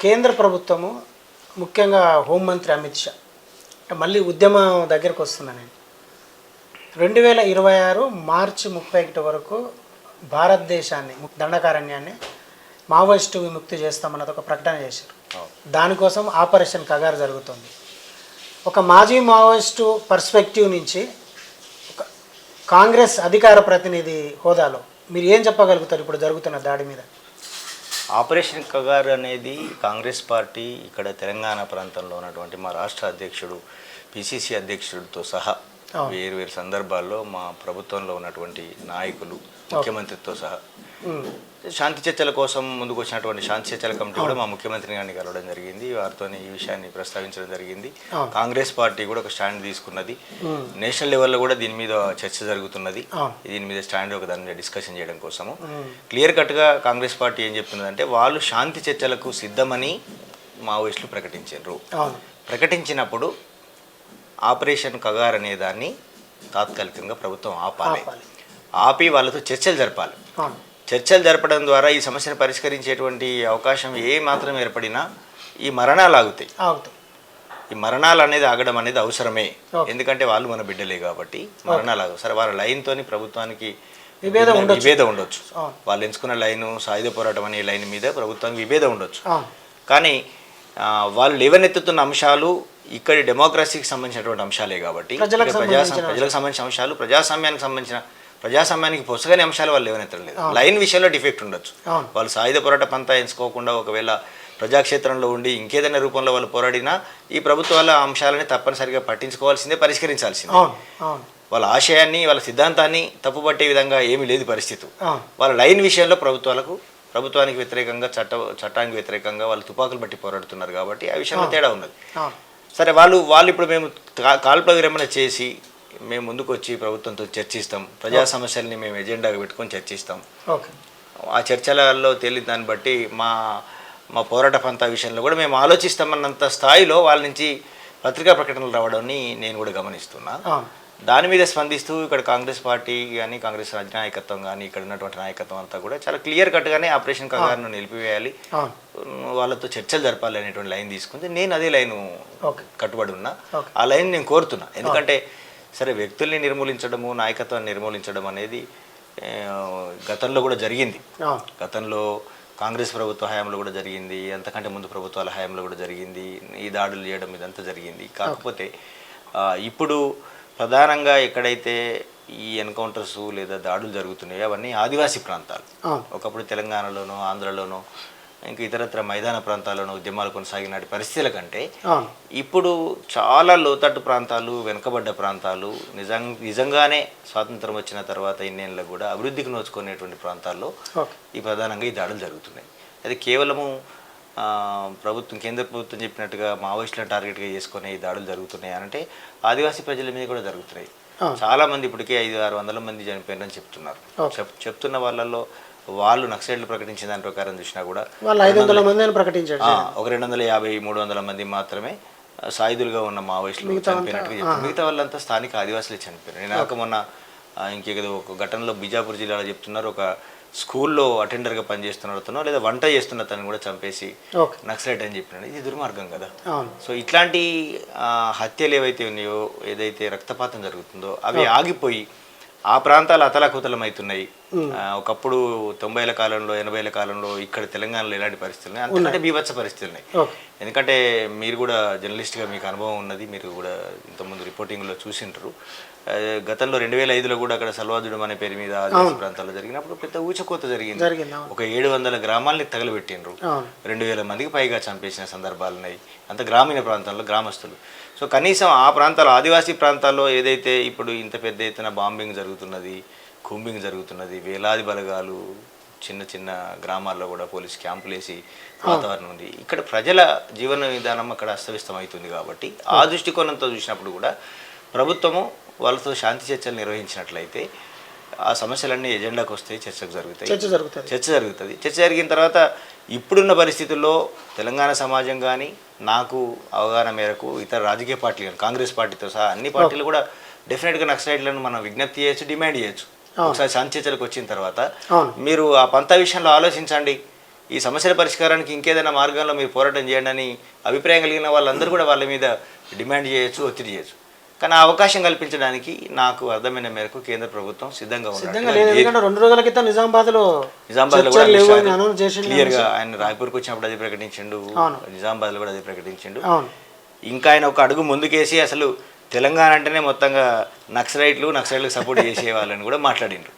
కేంద్ర ప్రభుత్వము ముఖ్యంగా హోంమంత్రి అమిత్ షా అంటే మళ్ళీ ఉద్యమం దగ్గరకు వస్తున్నా నేను. రెండు వేల ఇరవై ఆరు మార్చి ముప్పై ఒకటి వరకు భారతదేశాన్ని దండకారణ్యాన్ని మావోయిస్టు విముక్తి చేస్తామన్నది ఒక ప్రకటన చేశారు. దానికోసం ఆపరేషన్ కగారు జరుగుతుంది. ఒక మాజీ మావోయిస్టు పర్స్పెక్టివ్ నుంచి ఒక కాంగ్రెస్ అధికార ప్రతినిధి హోదాలో మీరు ఏం చెప్పగలుగుతారు ఇప్పుడు జరుగుతున్న దాడి మీద? ఆపరేషన్ కగార్ అనేది కాంగ్రెస్ పార్టీ ఇక్కడ తెలంగాణ ప్రాంతంలో ఉన్నటువంటి మా రాష్ట్ర అధ్యక్షుడు పిసిసి అధ్యక్షుడితో సహా. వేరు వేరు సందర్భాల్లో మా ప్రభుత్వంలో ఉన్నటువంటి నాయకులు ముఖ్యమంత్రితో సహా. శాంతి చర్చల కోసం ముందుకు వచ్చినటువంటి శాంతి చర్చల కమిటీ కూడా మా ముఖ్యమంత్రి గారిని కలవడం జరిగింది. వారితో ఈ విషయాన్ని ప్రస్తావించడం జరిగింది. కాంగ్రెస్ పార్టీ కూడా ఒక స్టాండ్ తీసుకున్నది. నేషనల్ లెవెల్లో కూడా దీని మీద చర్చ జరుగుతున్నది. దీని మీద స్టాండ్ ఒక దాని మీద డిస్కషన్ చేయడం కోసము. క్లియర్ కట్గా కాంగ్రెస్ పార్టీ ఏం చెప్తున్నదంటే వాళ్ళు శాంతి చర్చలకు సిద్ధమని మావోయిస్టులు ప్రకటించారు ప్రకటించినప్పుడు ఆపరేషన్ కగార్ అనే దాన్ని తాత్కాలికంగా ప్రభుత్వం ఆపాలి. ఆపి వాళ్ళతో చర్చలు జరపాలి. చర్చలు జరపడం ద్వారా ఈ సమస్యను పరిష్కరించేటువంటి అవకాశం ఏ మాత్రం ఏర్పడినా ఈ మరణాలు ఆగుతాయి. ఆగుతాం ఈ మరణాలు అనేది ఆగడం అనేది అవసరమే. ఎందుకంటే వాళ్ళు మన బిడ్డలే కాబట్టి మరణాలు ఆగవు. సరే వాళ్ళ లైన్తోని ప్రభుత్వానికి విభేదం ఉండొచ్చు. విభేదం ఉండొచ్చు. వాళ్ళు ఎంచుకున్న లైను సాయుధ పోరాటం అనే లైన్ మీద ప్రభుత్వానికి విభేదం ఉండొచ్చు. కానీ వాళ్ళు లేవనెత్తుతున్న అంశాలు ఇక్కడి డెమోక్రసీకి సంబంధించినటువంటి అంశాలే కాబట్టి ప్రజలకు సంబంధించిన అంశాలు ప్రజాస్వామ్యానికి సంబంధించిన ప్రజాస్వామ్యానికి పొసగని అంశాలు వాళ్ళు లేవనెత్తడం లేదు. లైన్ విషయంలో డిఫెక్ట్ ఉండొచ్చు. వాళ్ళు సాయుధ పోరాట పంతా ఎంచుకోకుండా ఒకవేళ ప్రజాక్షేత్రంలో ఉండి ఇంకేదైనా రూపంలో వాళ్ళు పోరాడినా ఈ ప్రభుత్వాల అంశాలని తప్పనిసరిగా పట్టించుకోవాల్సిందే పరిష్కరించాల్సిందే. వాళ్ళ ఆశయాన్ని వాళ్ళ సిద్ధాంతాన్ని తప్పుపట్టే విధంగా ఏమీ లేదు పరిస్థితి. వాళ్ళ లైన్ విషయంలో ప్రభుత్వాలకు ప్రభుత్వానికి వ్యతిరేకంగా చట్ట చట్టానికి వ్యతిరేకంగా వాళ్ళు తుపాకులు బట్టి పోరాడుతున్నారు కాబట్టి ఆ విషయంలో తేడా ఉన్నది. సరే వాళ్ళు వాళ్ళు ఇప్పుడు మేము కాల్పుల విరమణ చేసి మేము ముందుకు వచ్చి ప్రభుత్వంతో చర్చిస్తాం. ప్రజా సమస్యల్ని మేము ఎజెండాగా పెట్టుకొని చర్చిస్తాం. ఆ చర్చలలో తేలిన దాన్ని బట్టి మా మా పోరాట పంత విషయంలో కూడా మేము ఆలోచిస్తామన్నంత స్థాయిలో వాళ్ళ నుంచి పత్రికా ప్రకటనలు రావడాన్ని నేను కూడా గమనిస్తున్నా. దాని మీద స్పందిస్తూ ఇక్కడ కాంగ్రెస్ పార్టీ కానీ కాంగ్రెస్ అధినాయకత్వం కానీ ఇక్కడ ఉన్నటువంటి నాయకత్వం అంతా కూడా చాలా క్లియర్ కట్గానే ఆపరేషన్ కగారును నిలిపివేయాలి. వాళ్ళతో చర్చలు జరపాలి అనేటువంటి లైన్ తీసుకుంది. నేను అదే లైను కట్టుబడి ఉన్నా. ఆ లైన్ నేను కోరుతున్నా. ఎందుకంటే సరే వ్యక్తుల్ని నిర్మూలించడము నాయకత్వాన్ని నిర్మూలించడం అనేది గతంలో కూడా జరిగింది. గతంలో కాంగ్రెస్ ప్రభుత్వ హయాంలో కూడా జరిగింది అంతకంటే ముందు ప్రభుత్వాల హయాంలో కూడా జరిగింది ఈ దాడులు చేయడం ఇదంతా జరిగింది. కాకపోతే ఇప్పుడు ప్రధానంగా ఎక్కడైతే ఈ ఎన్కౌంటర్స్ లేదా దాడులు జరుగుతున్నాయో అవన్నీ ఆదివాసీ ప్రాంతాలు. ఒకప్పుడు తెలంగాణలోనో ఆంధ్రలోనో ఇంకా ఇతరత్ర మైదాన ప్రాంతాల్లోనూ ఉద్యమాలు కొనసాగిన పరిస్థితుల కంటే ఇప్పుడు చాలా లోతట్టు ప్రాంతాలు వెనుకబడ్డ ప్రాంతాలు నిజం నిజంగానే స్వాతంత్రం వచ్చిన తర్వాత ఇన్నేళ్ళకు కూడా అభివృద్ధికి నోచుకునేటువంటి ప్రాంతాల్లో ఈ ప్రధానంగా ఈ దాడులు జరుగుతున్నాయి. అది కేవలము ప్రభుత్వం కేంద్ర ప్రభుత్వం చెప్పినట్టుగా మావోయిస్టులను టార్గెట్గా చేసుకునే ఈ దాడులు జరుగుతున్నాయి అంటే ఆదివాసీ ప్రజల మీద కూడా జరుగుతున్నాయి. చాలా మంది ఇప్పటికే ఐదు ఆరు వందల మంది చనిపోయారని చెప్తున్నారు. చెప్తున్న వాళ్ళల్లో వాళ్ళు నక్సలైట్లు ప్రకటించిన దాని ప్రకారం చూసినా కూడా వాళ్ళు ఐదు వందల మంది అని ప్రకటించాడు. ఆ, ఒక రెండు వందల యాభై మూడు వందల మంది మాత్రమే సాయుధులుగా ఉన్న మావోయిస్టులు చనిపోయినట్టుగా మిగతా వాళ్ళంతా స్థానిక ఆదివాసులే చనిపోయారు. నేను ఆక మొన్న ఇంకేదో ఒక ఘటనలో బిజాపూర్ జిల్లాలో చెప్తున్నారు. ఒక స్కూల్లో అటెండర్గా పనిచేస్తున్నతనో లేదా వంట చేస్తున్న తను కూడా చంపేసి నక్సలైట్ అని చెప్పినాడు. ఇది దుర్మార్గం కదా. సో ఇట్లాంటి హత్యలు ఏవైతే ఉన్నాయో ఏదైతే రక్తపాతం జరుగుతుందో అవి ఆగిపోయి ఆ ప్రాంతాలు అతలాకుతలం అవుతున్నాయి ఒకప్పుడు తొంభైల కాలంలో ఎనభైల కాలంలో ఇక్కడ తెలంగాణలో ఎలాంటి పరిస్థితులు ఉన్నాయి. అంతకంటే బీభత్స పరిస్థితులు ఉన్నాయి. ఎందుకంటే మీరు కూడా జర్నలిస్ట్గా మీకు అనుభవం ఉన్నది మీరు కూడా ఇంతకుముందు రిపోర్టింగ్లో చూసింటారు గతంలో రెండు వేల ఐదులో కూడా అక్కడ సల్వాజుడం అనే పేరు మీద ఆదివాసీ ప్రాంతాల్లో జరిగినప్పుడు పెద్ద ఊచకోత జరిగింది. ఒక ఏడు వందల గ్రామాల్ని తగలబెట్టిండ్రు. రెండు వేల మందికి పైగా చంపేసిన సందర్భాలు ఉన్నాయి. అంత గ్రామీణ ప్రాంతాల్లో గ్రామస్తులు. సో కనీసం ఆ ప్రాంతాల్లో ఆదివాసీ ప్రాంతాల్లో ఏదైతే ఇప్పుడు ఇంత పెద్ద ఎత్తున బాంబింగ్ జరుగుతున్నది కుంబింగ్ జరుగుతున్నది. వేలాది బలగాలు చిన్న చిన్న గ్రామాల్లో కూడా పోలీస్ క్యాంపులు వేసి వాతావరణం ఉంది. ఇక్కడ ప్రజల జీవన విధానం అక్కడ అస్తవ్యస్తం అవుతుంది కాబట్టి ఆ దృష్టికోణంతో చూసినప్పుడు కూడా ప్రభుత్వము వాళ్ళతో శాంతి చర్చలు నిర్వహించినట్లయితే ఆ సమస్యలన్నీ ఎజెండాకు వస్తాయి చర్చకు జరుగుతాయి. చర్చ జరుగుతుంది. చర్చ జరుగుతుంది. చర్చ జరిగిన తర్వాత ఇప్పుడున్న పరిస్థితుల్లో తెలంగాణ సమాజం కానీ నాకు అవగాహన మేరకు ఇతర రాజకీయ పార్టీలు కానీ కాంగ్రెస్ పార్టీతో సహా అన్ని పార్టీలు కూడా డెఫినెట్గా నక్సలైట్లను మనం విజ్ఞప్తి చేయొచ్చు డిమాండ్ చేయొచ్చు. ఒకసారి శాంతి చర్చలకు వచ్చిన తర్వాత మీరు ఆ పంత విషయంలో ఆలోచించండి. ఈ సమస్యల పరిష్కారానికి ఇంకేదైనా మార్గంలో మీరు పోరాటం చేయండి అని అభిప్రాయం కలిగిన వాళ్ళందరూ కూడా వాళ్ళ మీద డిమాండ్ చేయొచ్చు ఒత్తిడి చేయొచ్చు. కానీ ఆ అవకాశం కల్పించడానికి నాకు అర్థమైన మేరకు కేంద్ర ప్రభుత్వం సిద్ధంగా సిద్ధంగా లేదు. ఉన్నట్టు ఎందుకంటే రెండు రోజుల క్రితం నిజామాబాద్లో నిజామాబాద్లో క్లియర్గా ఆయన రాయ్పూర్కి వచ్చినప్పుడు అది ప్రకటించిండు. నిజామాబాద్లో కూడా అది ప్రకటించిండు. ఇంకా ఆయన ఒక అడుగు ముందుకేసి అసలు తెలంగాణ అంటేనే మొత్తంగా నక్సలైట్లు నక్సలైట్లకు సపోర్ట్ చేసే వాళ్ళని కూడా మాట్లాడిండ్రు.